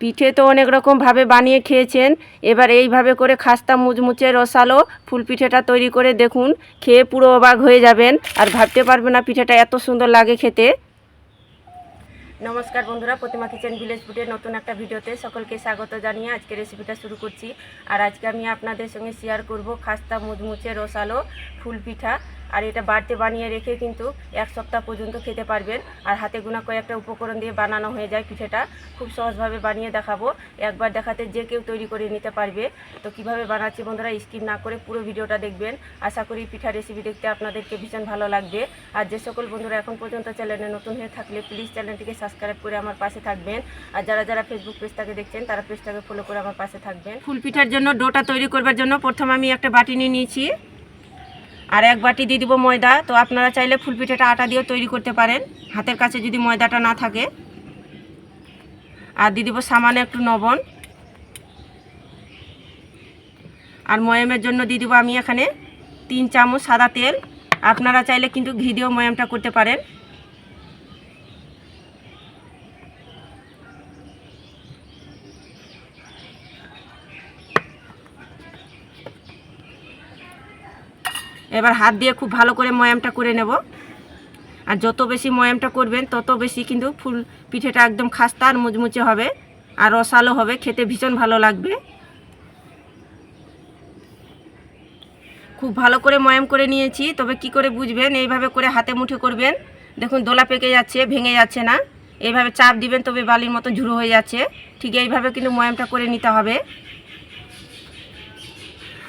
পিঠে তো অনেক রকমভাবে বানিয়ে খেয়েছেন। এবার এইভাবে করে খাস্তা মুচমুচে রসালো ফুল পিঠেটা তৈরি করে দেখুন, খেয়ে পুরো অবাক হয়ে যাবেন আর ভাবতে পারবেন না পিঠেটা এত সুন্দর লাগে খেতে। নমস্কার বন্ধুরা, প্রতিমা কিচেন ভিলেজ ফুডের নতুন একটা ভিডিওতে সকলকে স্বাগত জানিয়ে আজকে রেসিপিটা শুরু করছি। আর আজকে আমি আপনাদের সঙ্গে শেয়ার করব খাস্তা মুচমুচে রসালো ফুল পিঠা। আর এটা বাড়িতে বানিয়ে রেখে কিন্তু এক সপ্তাহ পর্যন্ত খেতে পারবেন। আর হাতে গোনা কয়েকটা উপকরণ দিয়ে বানানো হয়ে যায় পিঠেটা। খুব সহজভাবে বানিয়ে দেখাবো। একবার দেখাতে যে কেউ তৈরি করে নিতে পারবে। তো কীভাবে বানাচ্ছি বন্ধুরা, স্কিপ না করে পুরো ভিডিওটা দেখবেন। আশা করি পিঠা রেসিপি দেখতে আপনাদেরকে ভীষণ ভালো লাগবে। আর যে সকল বন্ধুরা এখন পর্যন্ত চ্যানেলে নতুন হয়ে থাকলে প্লিজ চ্যানেলটিকে সাবস্ক্রাইব করে আমার পাশে থাকবেন। আর যারা যারা ফেসবুক পেজটাকে দেখছেন, তারা পেজটাকে ফলো করে আমার পাশে থাকবেন। ফুল পিঠার জন্য, ডোটা তৈরি করবার জন্য প্রথমে আমি একটা বাটি নিয়ে নিয়েছি। আর এক বাটি দিয়ে দিব ময়দা। তো আপনারা চাইলে ফুল পিঠাটা আটা দিয়েও তৈরি করতে পারেন। হাতের কাছে যদি ময়দাটা না থাকে। আর দিয়ে দিব সামান্য একটু নবন আর ময়ামের জন্য দিয়ে দিব আমি এখানে তিন চামচ সাদা তেল। আপনারা চাইলে কিন্তু ঘি দিয়েও ময়ামটা করতে পারেন। এবার হাত দিয়ে খুব ভালো করে ময়ামটা করে নেব। আর যত বেশি ময়ামটা করবেন, তত বেশি কিন্তু ফুল পিঠেটা একদম খাস্তা আর মুচমুচে হবে। আর রসালো হবে, খেতে ভীষণ ভালো লাগবে। খুব ভালো করে ময়াম করে নিয়েছি, তবে কি করে বুঝবেন? এইভাবে করে হাতে মুঠে করবেন। দেখুন, দোলা পেকে যাচ্ছে, ভেঙে যাচ্ছে না। এইভাবে চাপ দিবেন, তবে বালির মতো ঝুড়ো হয়ে যাচ্ছে। ঠিক এইভাবে কিন্তু ময়ামটা করে নিতে হবে।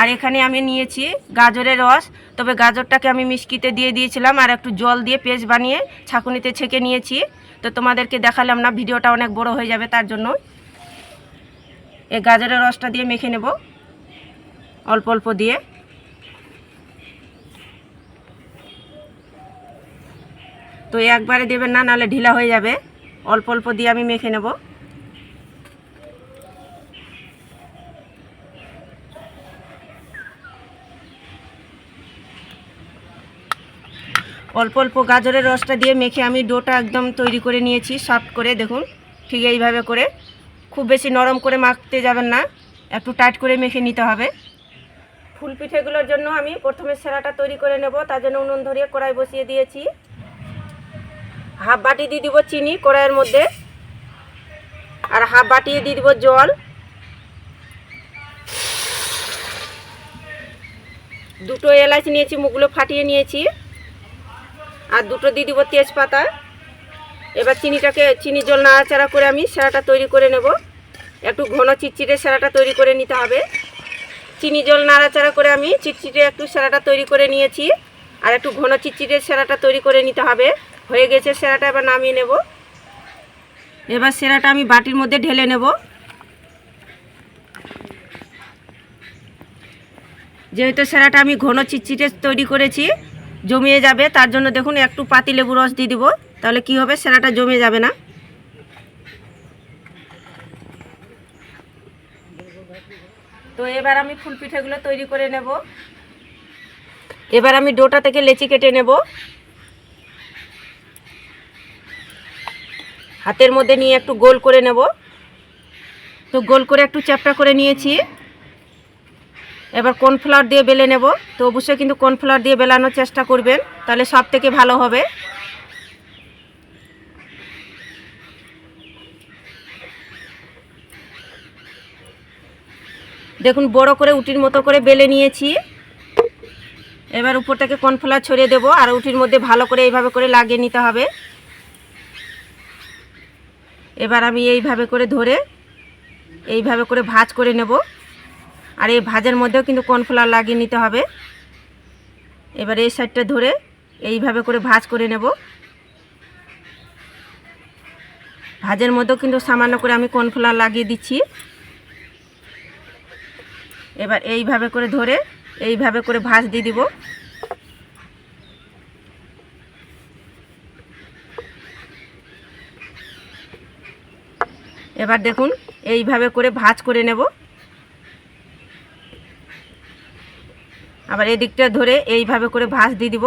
আর এখানে আমি নিয়েছি গাজরের রস তবে গাজরটাকে আমি মিষ্কিতে দিয়ে দিয়েছিলাম আর একটু জল দিয়ে পেস্ট বানিয়ে ছাঁকুনিতে ছেঁকে নিয়েছি। তো তোমাদেরকে দেখালাম না, ভিডিওটা অনেক বড় হয়ে যাবে তার জন্য। এই গাজরের রসটা দিয়ে মেখে নেব, অল্প অল্প দিয়ে। তো একবারে দেবেন না নাহলে ঢিলা হয়ে যাবে। অল্প অল্প দিয়ে আমি মেখে নেব। অল্প অল্প গাজরের রসটা দিয়ে মেখে আমি ডোটা একদম তৈরি করে নিয়েছি সফট করে, দেখুন। ঠিক এইভাবে করে। খুব বেশি নরম করে মাখতে যাবেন না, একটু টাইট করে মেখে নিতে হবে। ফুল পিঠেগুলোর জন্য আমি প্রথমে সেরাটা তৈরি করে নেব, তার জন্য উনুন ধরিয়ে কড়াই বসিয়ে দিয়েছি। হাফ বাটি দিয়ে দিব চিনি কড়াইয়ের মধ্যে, আর হাফ বাটিয়ে দিয়ে দিব জল। দুটো এলাচ নিয়েছি, মুখগুলো ফাটিয়ে নিয়েছি। আর দুটো দিয়ে দিব তেজপাতা। এবার চিনিটাকে, চিনি জল নাড়াচাড়া করে আমি সেরাটা তৈরি করে নেব। একটু ঘন চিটচিটে সেরাটা তৈরি করে নিতে হবে। চিনি জল নাড়াচাড়া করে আমি চিটচিটে একটু সেরাটা তৈরি করে নিয়েছি। আর একটু ঘন চিটচিটে সেরাটা তৈরি করে নিতে হবে। হয়ে গেছে সেরাটা, এবার নামিয়ে নেব। এবার সেরাটা আমি বাটির মধ্যে ঢেলে নেব। যেহেতু সেরাটা আমি ঘন চিটচিটে তৈরি করেছি জমিয়ে যাবে, তার জন্য দেখুন একটু পাতি লেবু রস দিয়ে দিব, তাহলে কি হবে? সেরাটা জমে যাবে না। তো এবার আমি ফুল পিঠেগুলো তৈরি করে নেব। এবার আমি ডোটা থেকে লেচি কেটে নেব। হাতের মধ্যে নিয়ে একটু গোল করে নেব। তো গোল করে একটু চ্যাপটা করে নিয়েছি। এবার কর্নফ্লাওয়ার দিয়ে বেলে নেব। তো অবশ্যই কিন্তু কর্নফ্লাওয়ার দিয়ে বেলানোর চেষ্টা করবেন, তাহলে সব থেকে ভালো হবে। দেখুন, বড় করে উটির মতো করে বেলে নিয়েছি। এবার উপর থেকে কর্নফ্লাওয়ার ছড়িয়ে দেবো, আর উটির মধ্যে ভালো করে এইভাবে করে লাগিয়ে নিতে হবে। এবার আমি এইভাবে করে ধরে, এইভাবে করে ভাঁজ করে নেব। আর এই ভাজের মধ্যেও কিন্তু কর্নফ্লাওয়ার লাগিয়ে নিতে হবে। এবার এই সাইডটা ধরে এইভাবে করে ভাজ করে নেব। ভাজের মধ্যেও কিন্তু সামান্য করে আমি কর্নফ্লাওয়ার লাগিয়ে দিচ্ছি। এবার এইভাবে করে ধরে এইভাবে করে ভাজ দিয়ে দিব। এবার দেখুন, এইভাবে করে ভাজ করে নেব। আবার এদিকটা ধরে এইভাবে করে ভাঁজ দিয়ে দিব।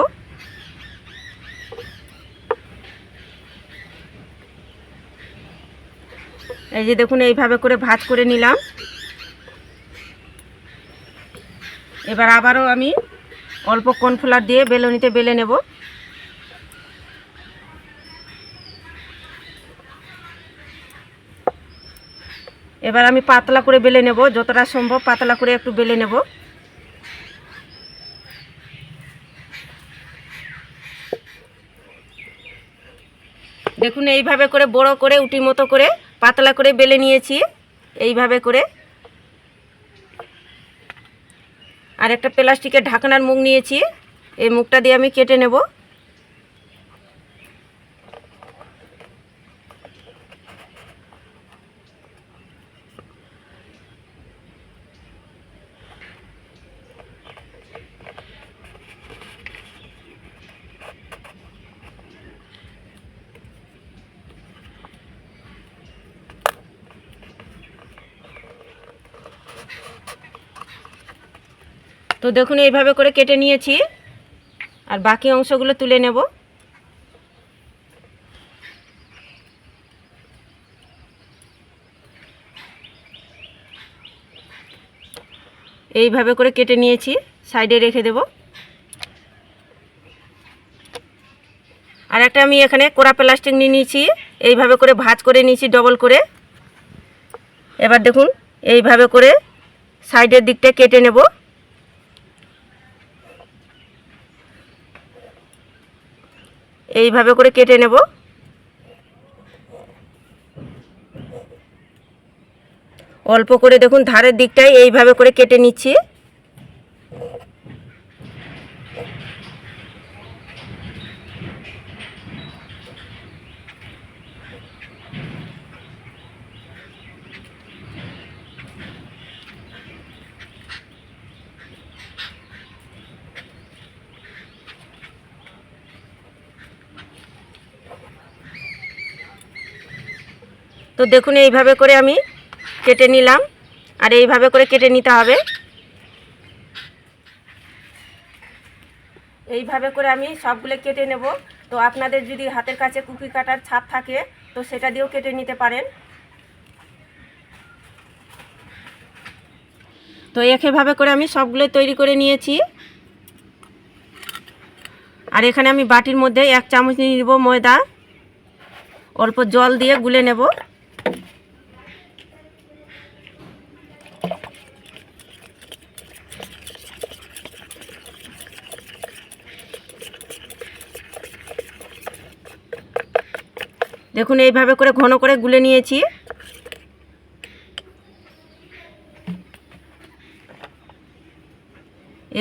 এই যে দেখুন, এইভাবে করে ভাজ করে নিলাম। এবার আবারও আমি অল্প কর্নফ্লাওয়ার দিয়ে বেলনিতে বেলে নেব। এবার আমি পাতলা করে বেলে নেব, যতটা সম্ভব পাতলা করে একটু বেলে নেব। দেখুন, এইভাবে করে বড় করে, উটি মতো করে, পাতলা করে বেলে নিয়েছি। এইভাবে করে। আর একটা প্লাস্টিকের ঢাকনার মুখ নিয়েছি। এই মুখটা দিয়ে আমি কেটে নেব। তো দেখুন, এইভাবে করে কেটে নিয়েছি। আর বাকি অংশগুলো তুলে নেব। এইভাবে করে কেটে নিয়েছি। সাইডে রেখে দেব। আর একটা আমি এখানে কোরা প্লাস্টিক নিয়ে নিয়েছি। এইভাবে করে ভাঁজ করে নিয়েছি, ডবল করে। এবার দেখুন, এইভাবে করে সাইডের দিকটা কেটে নেব। এইভাবে করে কেটে নেব। অল্প করে দেখুন ধারের দিকটাই এইভাবে করে কেটে নিচ্ছি। তো দেখুন, এইভাবে করে আমি কেটে নিলাম। আর এইভাবে করে কেটে নিতে হবে। এইভাবে করে আমি সবগুলো কেটে নেব। তো আপনাদের যদি হাতের কাছে কুকি কাটার ছাপ থাকে, তো সেটা দিয়েও কেটে নিতে পারেন। তো একেভাবে করে আমি সবগুলো তৈরি করে নিয়েছি। আর এখানে আমি বাটির মধ্যে এক চামচ নিয়ে নেব ময়দা। অল্প জল দিয়ে গুলে নেব। দেখুন, এইভাবে করে ঘন করে গুলে নিয়েছি।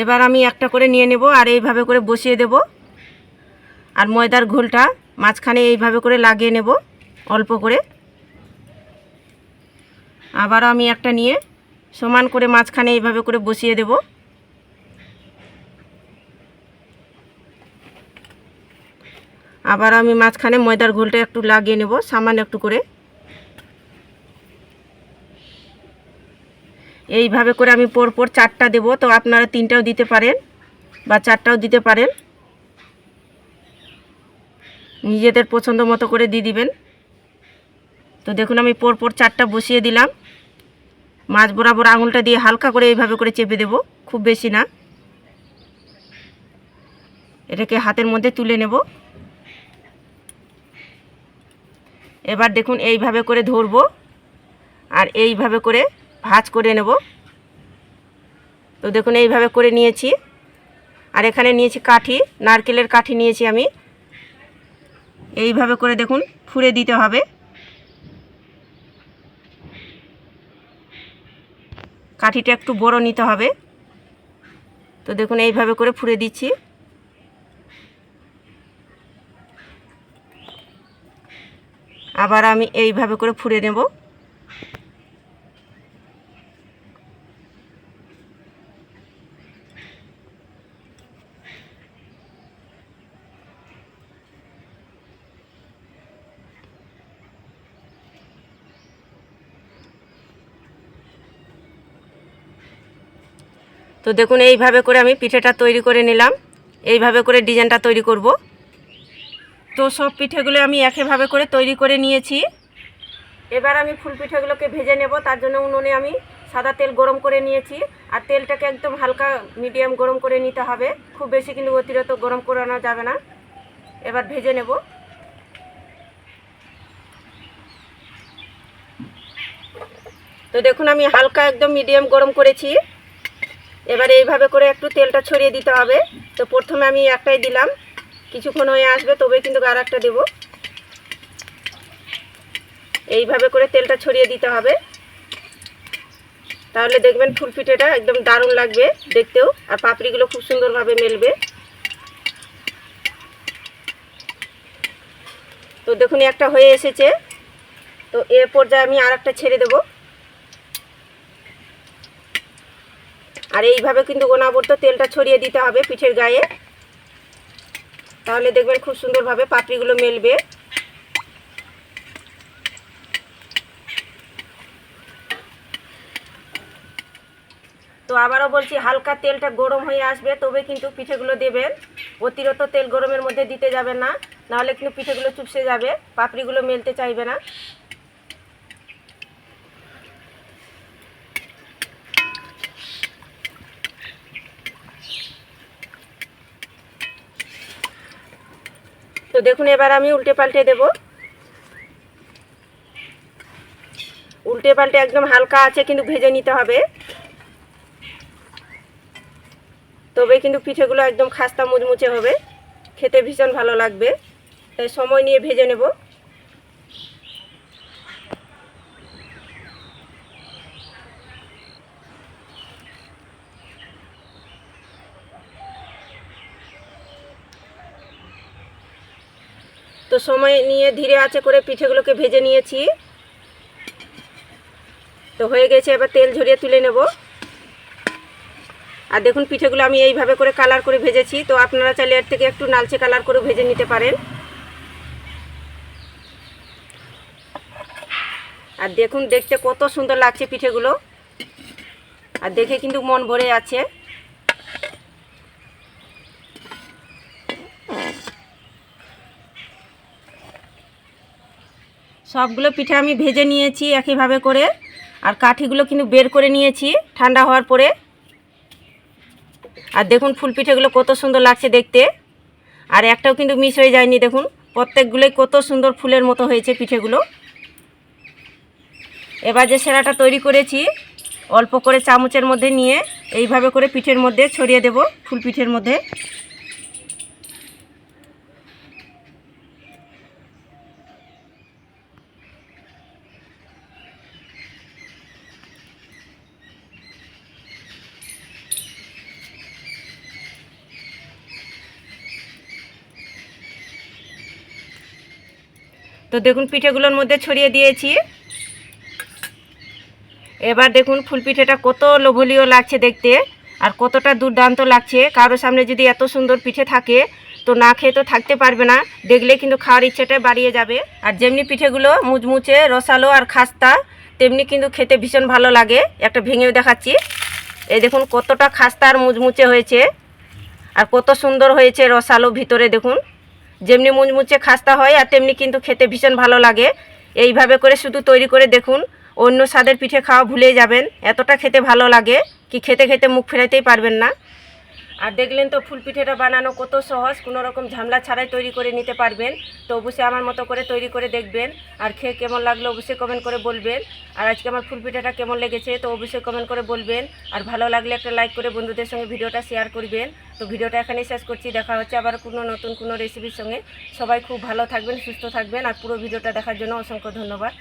এবার আমি একটা করে নিয়ে নেব আর এইভাবে করে বসিয়ে দেব। আর ময়দার ঘোলটা মাঝখানে এইভাবে করে লাগিয়ে নেব, অল্প করে। আবার আমি একটা নিয়ে সমান করে মাঝখানে এইভাবে করে বসিয়ে দেব। আবার আমি মাঝখানে ময়দার ঘোলটা একটু লাগিয়ে নেব, সামান্য একটু করে। এইভাবে করে আমি পরপর চারটা দেব, তো আপনারা তিনটাও দিতে পারেন বা চারটাও দিতে পারেন। নিজেদের পছন্দ মতো করে দিয়ে দিবেন। তো দেখুন, আমি পরপর চারটা বসিয়ে দিলাম। মাছ বরাবর আঙুলটা দিয়ে হালকা করে এইভাবে করে চেপে দেব, খুব বেশি না। এটাকে হাতের মধ্যে তুলে নেব। এবার দেখুন এইভাবে করে ধরবো আর এইভাবে করে ভাজ করে নেব। তো দেখুন এইভাবে করে নিয়েছি। আর এখানে নিয়েছি কাঠি, নারকেলের কাঠি নিয়েছি আমি। এইভাবে করে দেখুন ফুরে দিতে হবে। কাঠিটা একটু বড় নিতে হবে। তো দেখুন এইভাবে করে ফুরে দিচ্ছি। আবার আমি এইভাবে করে ফুরে নেব। তো দেখুন, এইভাবে করে আমি পিঠেটা তৈরি করে নিলাম। এইভাবে করে ডিজাইনটা তৈরি করব। তো সব পিঠেগুলো আমি একেভাবে করে তৈরি করে নিয়েছি। এবার আমি ফুল পিঠেগুলোকে ভেজে নেব, তার জন্য উনুনে আমি সাদা তেল গরম করে নিয়েছি। আর তেলটাকে একদম হালকা মিডিয়াম গরম করে নিতে হবে। খুব বেশি কিন্তু অতিরিক্ত গরম করানো যাবে না। এবার ভেজে নেব। তো দেখুন, আমি হালকা একদম মিডিয়াম গরম করেছি। এবার এইভাবে করে একটু তেলটা ছড়িয়ে দিতে হবে। তো প্রথমে আমি একটাই দিলাম। কিছুক্ষণ হয়ে আসবে, তবে কিন্তু আর একটা দেবো। এইভাবে করে তেলটা ছড়িয়ে দিতে হবে। তাহলে দেখবেন ফুল পিঠেটা একদম দারুণ লাগবে দেখতেও, আর পাপড়িগুলো খুব সুন্দরভাবে মেলবে। তো দেখুন, একটা হয়ে এসেছে। তো এর পর্যায়ে আমি আর একটা ছেড়ে দেব। আর এইভাবে কিন্তু গোনাবর্ত তেলটা ছড়িয়ে দিতে হবে পিঠের গায়ে। তাহলে দেখবেন খুব সুন্দরভাবে পাপড়িগুলো মেলবে। তো আবারও বলছি, হালকা তেলটা গরম হয়ে আসবে, তবে কিন্তু পিঠেগুলো দেবেন। অতিরিক্ত তেল গরমের মধ্যে দিতে যাবে না, নাহলে কিন্তু পিঠেগুলো চুপসে যাবে, পাপড়িগুলো মেলতে চাইবে না। দেখুন, এবার আমি উল্টে পাল্টে দেব। উল্টে পাল্টে একদম হালকা আছে, কিন্তু ভেজে নিতে হবে। তবে কিন্তু পিঠেগুলো একদম খাস্তা মুচমুচে হবে। খেতে ভীষণ ভালো লাগবে। তাই সময় নিয়ে ভেজে নেব। সময় নিয়ে ধীরে আছে করে পিঠেগুলোকে ভেজে নিয়েছি। তো হয়ে গেছে, এবার তেল ঝরিয়ে তুলে নেব। আর দেখুন, পিঠেগুলো আমি এইভাবে করে কালার করে ভেজেছি। তো আপনারা চাইলে এর থেকে একটু নালচে কালার করে ভেজে নিতে পারেন। আর দেখুন, দেখতে কত সুন্দর লাগছে পিঠেগুলো। আর দেখে কিন্তু মন ভরে আছে সবগুলো পিঠে আমি ভেজে নিয়েছি একইভাবে করে। আর কাঠিগুলো কিন্তু বের করে নিয়েছি ঠান্ডা হওয়ার পরে। আর দেখুন ফুল পিঠেগুলো কত সুন্দর লাগছে দেখতে। আর একটাও কিন্তু মিস হয়ে যায়নি, দেখুন। প্রত্যেকগুলোই কত সুন্দর ফুলের মতো হয়েছে পিঠেগুলো। এবার যে সেরাটা তৈরি করেছি, অল্প করে চামচের মধ্যে নিয়ে এইভাবে করে পিঠের মধ্যে ছড়িয়ে দেব ফুল পিঠের মধ্যে। তো দেখুন পিঠেগুলোর মধ্যে ছড়িয়ে দিয়েছি। এবার দেখুন ফুল পিঠেটা কত লোভনীয় লাগছে দেখতে আর কতটা দুর্দান্ত লাগছে। কারোর সামনে যদি এত সুন্দর পিঠে থাকে, তো না খেয়ে তো থাকতে পারবে না। দেখলে কিন্তু খাওয়ার ইচ্ছেটা বাড়িয়ে যাবে। আর যেমনি পিঠেগুলো মুচমুচে রসালো আর খাস্তা, তেমনি কিন্তু খেতে ভীষণ ভালো লাগে। একটা ভেঙেও দেখাচ্ছি। এই দেখুন কতটা খাস্তা আর মুচমুচে হয়েছে। আর কত সুন্দর হয়েছে রসালো ভিতরে দেখুন। যেমনি মুচমুচে খাস্তা হয় আর তেমনি কিন্তু খেতে ভীষণ ভালো লাগে। এইভাবে করে শুধু তৈরি করে দেখুন, অন্য স্বাদের পিঠে খাওয়া ভুলে যাবেন। এতটা খেতে ভালো লাগে কি খেতে খেতে মুখ ফেরাইতেই পারবেন না। আর দেখলেন তো ফুল পিঠেটা বানানো কত সহজ, কোনো রকম ঝামেলা ছাড়াই তৈরি করে নিতে পারবেন। তো অবশ্যই আমার মতো করে তৈরি করে দেখবেন। আর খেয়ে কেমন লাগল অবশ্যই কমেন্ট করে বলবেন। আর আজকে আমার ফুল পিঠাটা কেমন লেগেছে তো অবশ্যই কমেন্ট করে বলবেন। আর ভালো লাগলে একটা লাইক করে বন্ধুদের সঙ্গে ভিডিওটা শেয়ার করবেন। তো ভিডিওটা এখানেই শেষ করছি। দেখা হচ্ছে আবার কোনো নতুন কোনো রেসিপির সঙ্গে। সবাই খুব ভালো থাকবেন, সুস্থ থাকবেন। আর পুরো ভিডিওটা দেখার জন্য অসংখ্য ধন্যবাদ।